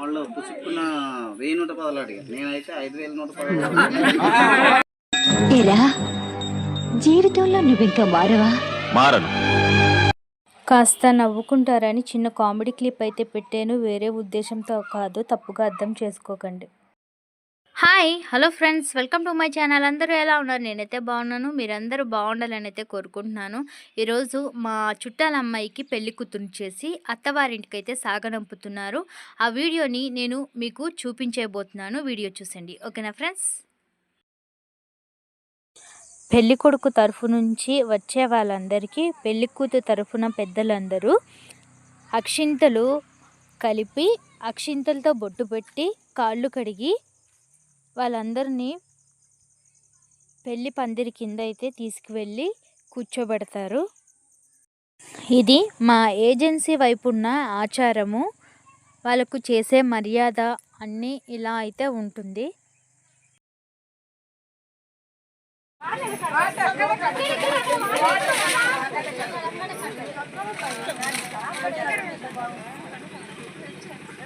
వాళ్ళు పుచ్చుకున్న వెయ్యి నూట పదాలు అడిగారు. నేనైతే ఐదు వేల నూట పదాలు ఏరా జీవితంలో నువ్వింకా మారవా? మారను. కాస్త నవ్వుకుంటారని చిన్న కామెడీ క్లిప్ అయితే పెట్టాను. వేరే ఉద్దేశంతో కాదు తప్పుగా అర్థం చేసుకోకండి. Hi hello friends welcome to my channel అందరూ ఎలా ఉన్నారు? నేనైతే బాగున్నాను. మీరందరూ బాగుండాలని అయితే కోరుకుంటున్నాను. ఈరోజు మా చుట్టాల అమ్మాయికి పెళ్ళి కూతురు చేసి అత్తవారింటికి అయితే సాగనంపుతున్నారు. ఆ వీడియోని నేను మీకు చూపించబోతున్నాను. వీడియో చూసండి. ఓకేనా ఫ్రెండ్స్ పెళ్ళి కొడుకు తరఫు నుంచి వచ్చే వాళ్ళందరికీ పెళ్ళి కూతురు తరఫున పెద్దలందరూ అక్షింతలు కలిపి అక్షింతలతో బొట్టు పెట్టి కాళ్ళు కడిగి వాళ్ళందరినీ పెళ్ళి పందిరి కింద అయితే తీసుకువెళ్ళి కూర్చోబెడతారు. ఇది మా ఏజెన్సీ వైపున్న ఆచారము. వాళ్ళకు చేసే మర్యాద అన్నీ ఇలా అయితే ఉంటుంది.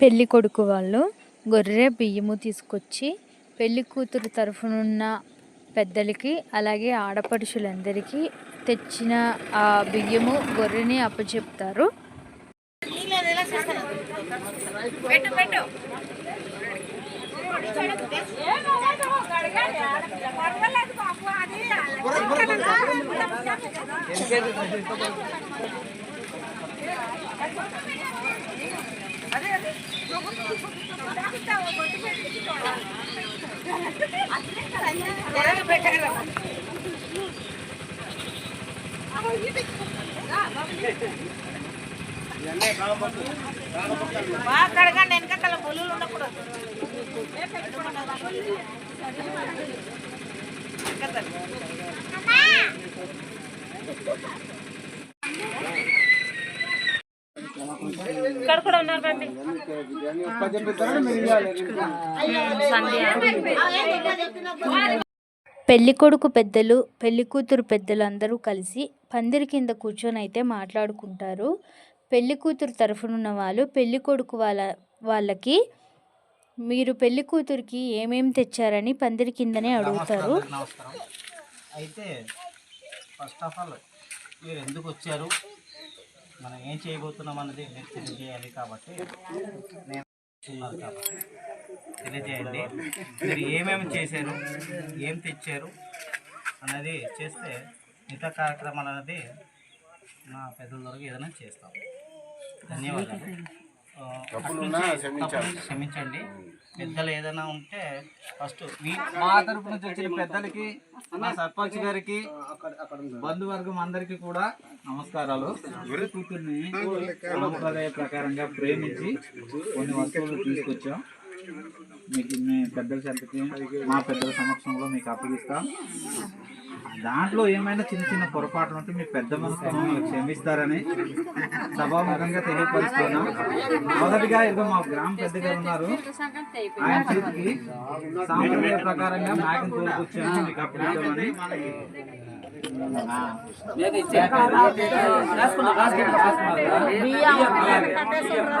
పెళ్ళి కొడుకు వాళ్ళు గొర్రె బియ్యము తీసుకొచ్చి పెళ్ళి కూతురు తరఫునున్న పెద్దలకి అలాగే ఆడపడుషులందరికీ తెచ్చిన ఆ బియ్యము గొర్రెని అప్పచెప్తారు. అదే అదే బాగా కడగండి వెనకట్ల బొల్లు ఉండకూడదు పెళ్ళి కొడుకు పెద్దలు పెళ్ళి కూతురు పెద్దలు అందరూ కలిసి పందిరి కింద కూర్చొని అయితే మాట్లాడుకుంటారు. పెళ్ళి కూతురు తరఫునున్న వాళ్ళు పెళ్ళి కొడుకు వాళ్ళ వాళ్ళకి మీరు పెళ్ళి కూతురికి ఏమేమి తెచ్చారని పందిరి కిందనే అడుగుతారు. అయితే ఫస్ట్ ఆఫ్ ఆల్ మీరు ఎందుకు వచ్చారు? మనం ఏం చేయబోతున్నాం అన్నది మీరు తెలియజేయాలి కాబట్టి నేను కాబట్టి తెలియజేయండి. మీరు ఏమేమి చేశారు? ఏం తెచ్చారు? అన్నది చేస్తే మిగతా కార్యక్రమాలు అనేది మా పెద్దల ద్వారా ఏదైనా చేస్తాం. ధన్యవాదాలు. క్షమించండి. పెద్దలు ఏదైనా ఉంటే ఫస్ట్ మీ మా తరపు నుంచి వచ్చిన పెద్దలకి మా సర్పంచ్ గారికి బంధువర్గం అందరికి కూడా నమస్కారాలు. కూతుర్ని సాంప్రదాయ ప్రకారంగా ప్రేమించి కొన్ని వస్తువులు తీసుకొచ్చాం. మీకు మీ పెద్దల చెంతకి మా పెద్దల సమక్షంలో మీకు అప్పగిస్తాం. దాంట్లో ఏమైనా చిన్న చిన్న పొరపాట్లు ఉంటే మీ పెద్ద మనసు క్షమిస్తారని సభాముఖంగా తెలియపరుస్తున్నాం మొదటిగా ఇదిగో మా గ్రామ పెద్ద గారు ఉన్నారు. ఆయన చేతికి సాంప్రదాయ ప్రకారంగా మేకను తోలుకొచ్చాము మీకు అప్పగిద్దామని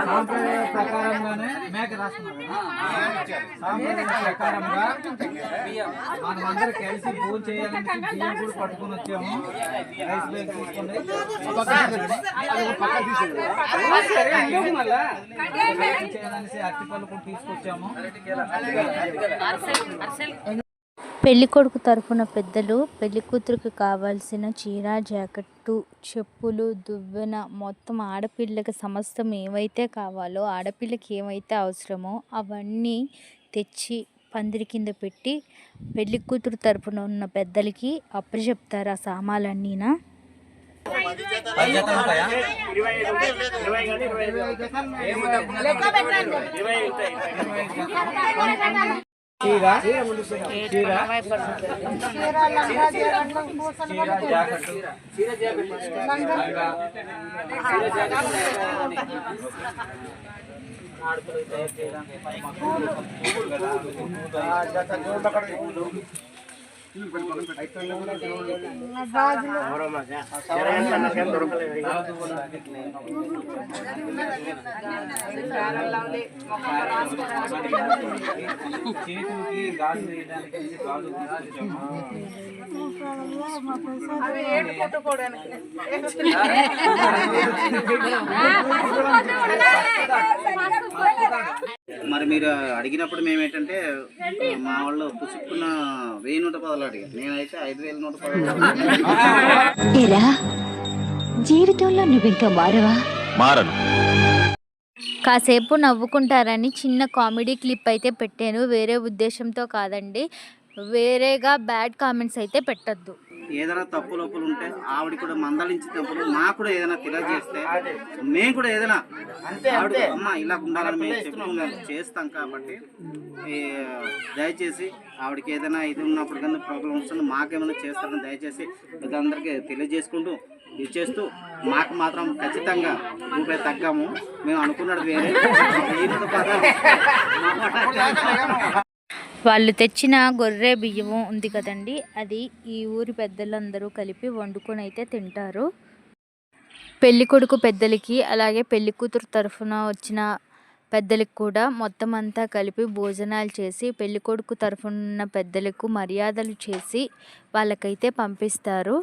సాంప్రదాయ ప్రకారంగానే మేక రాసుకున్నారు సాంప్రదాయ ప్రకారంగా మనమందరం కలిసి భోజనం చేయాలని బియ్యం కూడా పట్టుకొని వచ్చాము రైస్ బ్యాగ్ తీసుకొని భోజనం చేయాలనేసి అరటిపళ్ళు కూడా తీసుకొచ్చాము పెళ్ళి కొడుకు తరఫున పెద్దలు పెళ్ళి కూతురికి కావాల్సిన చీర జాకెట్టు చెప్పులు దువ్వెన మొత్తం ఆడపిల్లకి సమస్తం ఏవైతే కావాలో ఆడపిల్లకి ఏమైతే అవసరమో అవన్నీ తెచ్చి పందిరి కింద పెట్టి పెళ్ళి కూతురు తరపున ఉన్న పెద్దలకి అప్పచెప్తారు ఆ సామాన్లన్నీనా చీర చీర చీర జాకెట్ చీర జాకెట్ లంగా చీర జాకెట్ ఆడపిల్లలు తయారు చేయడానికి చేతులకి గాజు వేయడానికి గాజు మరి మీరు అడిగినప్పుడు మేము ఏంటంటే మా వాళ్ళు పుసుక్కున్న వెయ్యి నూట పదాలు అడిగారు. నేనైతే ఐదు వేల నూట పదాలు జీవితంలో నువ్వింకా మారవా? మారను. కాసేపు నవ్వుకుంటారని చిన్న కామెడీ క్లిప్ అయితే పెట్టాను. వేరే ఉద్దేశంతో కాదండి. వేరేగా బ్యాడ్ కామెంట్స్ అయితే పెట్టద్దు. ఏదైనా తప్పు లోపలు ఉంటే ఆవిడ కూడా మందలించినప్పుడు మాకు కూడా ఏదైనా తెలియజేస్తే మేము కూడా ఏదైనా ఆవిడ అమ్మ ఇలా ఉండాలని మేము చెప్పుకున్నాం చేస్తాం కాబట్టి ఈ, దయచేసి ఆవిడకి ఏదైనా ఇది ఉన్నప్పుడు కానీ ప్రాబ్లం వస్తుంది మాకేమైనా చేస్తారని దయచేసి అందరికీ తెలియజేసుకుంటూ ఇది చేస్తూ మాకు మాత్రం ఖచ్చితంగా రూపాయి తగ్గాము. మేము అనుకున్నది వేరే. వాళ్ళు తెచ్చిన గొర్రె బియ్యము ఉంది కదండి అది ఈ ఊరి పెద్దలందరూ కలిపి వండుకొని అయితే తింటారు. పెళ్ళి కొడుకు పెద్దలకి అలాగే పెళ్ళి కూతురు తరఫున వచ్చిన పెద్దలకు కూడా మొత్తం అంతా కలిపి భోజనాలు చేసి పెళ్ళి కొడుకు తరఫున ఉన్న పెద్దలకు మర్యాదలు చేసి వాళ్ళకైతే పంపిస్తారు.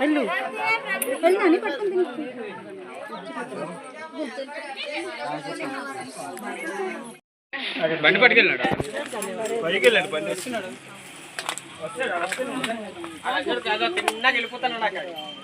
వెళ్ళు. వెళ్ళు అని పట్టుకుంది బండి పట్టుకెళ్ళాడు? పైకి వెళ్ళాడు బండి వస్తున్నాడు వస్తాడు వస్తాడు తిన్నగా అక్కడ.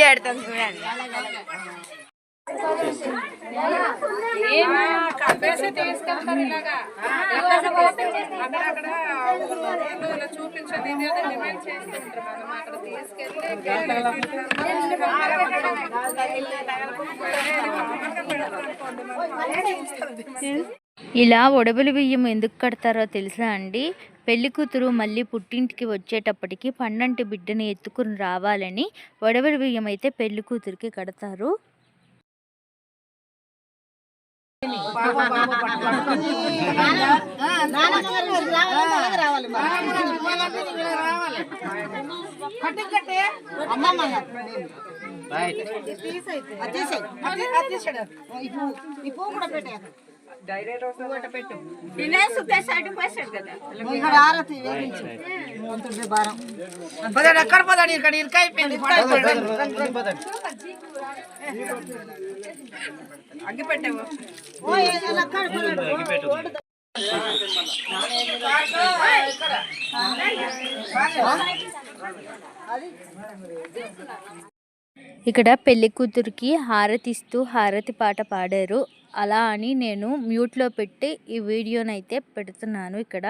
పెడతాను చూడండి. ఇలా ఒడబులు బియ్యం ఎందుకు కడతారో తెలుసా అండి? పెళ్ళి కూతురు మళ్ళీ పుట్టింటికి వచ్చేటప్పటికి పండంటి బిడ్డని ఎత్తుకుని రావాలని ఒడబులు బియ్యం అయితే పెళ్ళి కూతురికి కడతారు రైట్ తినేసి సైడ్ పోసాడు కదా. ఎక్కడ పోదాడు ఇక్కడ ఇరుక అయిపోయింది. అగ్గి ఇక్కడ పెళ్ళి కూతురికి హారతిస్తూ హారతి పాట పాడారు అలా అని నేను మ్యూట్లో పెట్టి ఈ వీడియోనైతే పెడుతున్నాను ఇక్కడ.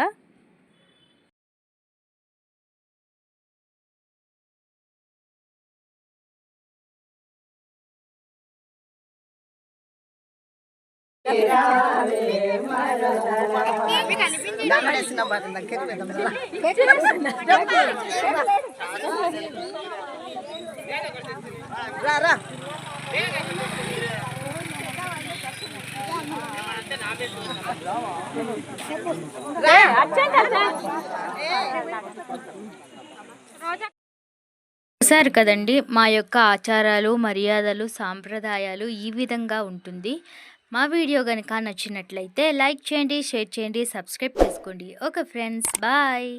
రా రా చూసారు కదండి మా యొక్క ఆచారాలు మర్యాదలు సాంప్రదాయాలు ఈ విధంగా ఉంటుంది. మా వీడియో కనుక నచ్చినట్లయితే లైక్ చేయండి షేర్ చేయండి సబ్స్క్రైబ్ చేసుకోండి. Okay friends bye.